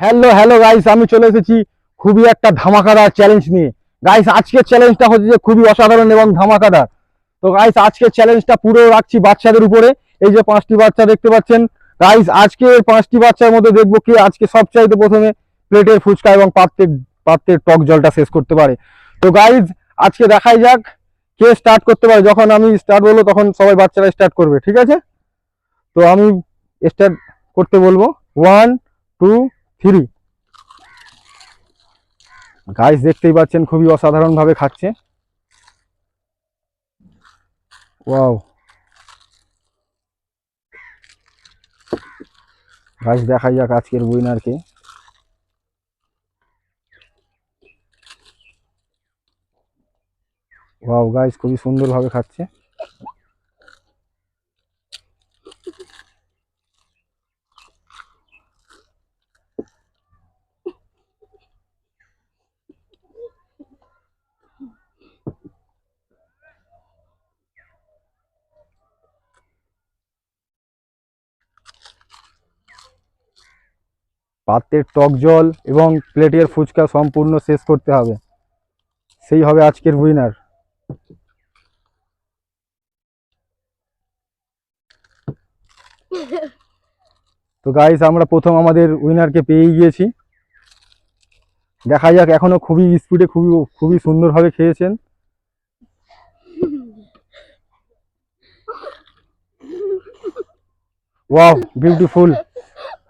Hello hello guys আমি চলে এসেছি খুবই একটা ধামাকাদার চ্যালেঞ্জ নিয়ে। গাইস আজকের চ্যালেঞ্জটা হচ্ছে যে খুবই অসাধারণ এবং ধামাকাদার। তো গাইস আজকের চ্যালেঞ্জটা পুরো রাখছি বাচ্চাদের উপরে। এই যে পাঁচটি বাচ্চা দেখতে পাচ্ছেন। গাইস আজকে পাঁচটি বাচ্চার মধ্যে দেখব কে আজকে সবচাইতে প্রথমে প্লেটের ফুচকা এবং পাত্রের পাত্রের টক জলটা শেষ করতে পারে। তো গাইস আজকে দেখাই যাক কে স্টার্ট করতে পারে। যখন আমি স্টার্ট বলব, তখন সবাই বাচ্চারা স্টার্ট করবে, ঠিক আছে? তো আমি স্টার্ট করতে বলব। ওয়ান টু থ্রি গাইস দেখতেই পাচ্ছেন, খুবই অসাধারণ ভাবে খাচ্ছে। ওয়াও গাইস দেখা যাক আজকের উইনারকে ওয়াও গাছ খুবই সুন্দরভাবে খাচ্ছে। পাত্রের টক জল এবং প্লেটের ফুচকা সম্পূর্ণ শেষ করতে হবে। সেই হবে আজকের উইনার তো গাইস আমরা প্রথম আমাদের উইনারকে পেয়ে গিয়েছি। দেখা যাক, এখনও খুবই স্পিডে খুবই খুবই সুন্দরভাবে খেয়েছেন। ওয়াও বিউটিফুল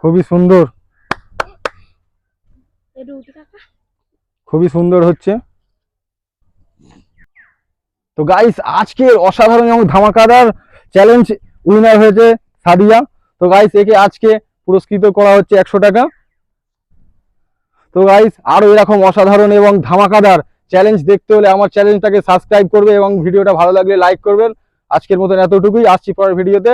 খুবই সুন্দর। খুবই সুন্দর হচ্ছে। তো গাইস আজকের অসাধারণ এবং ধামাকাদার চ্যালেঞ্জ উইনার হয়েছে সাদিয়া। তো গাইস একে আজকে পুরস্কৃত করা হচ্ছে একশো টাকা। তো গাইস আরও এরকম অসাধারণ এবং ধামাকাদার চ্যালেঞ্জ দেখতে হলে আমার চ্যালেঞ্জটাকে সাবস্ক্রাইব করবে এবং ভিডিওটা ভালো লাগলে লাইক করবেন। আজকের মতন এতটুকুই। আসছি পরের ভিডিওতে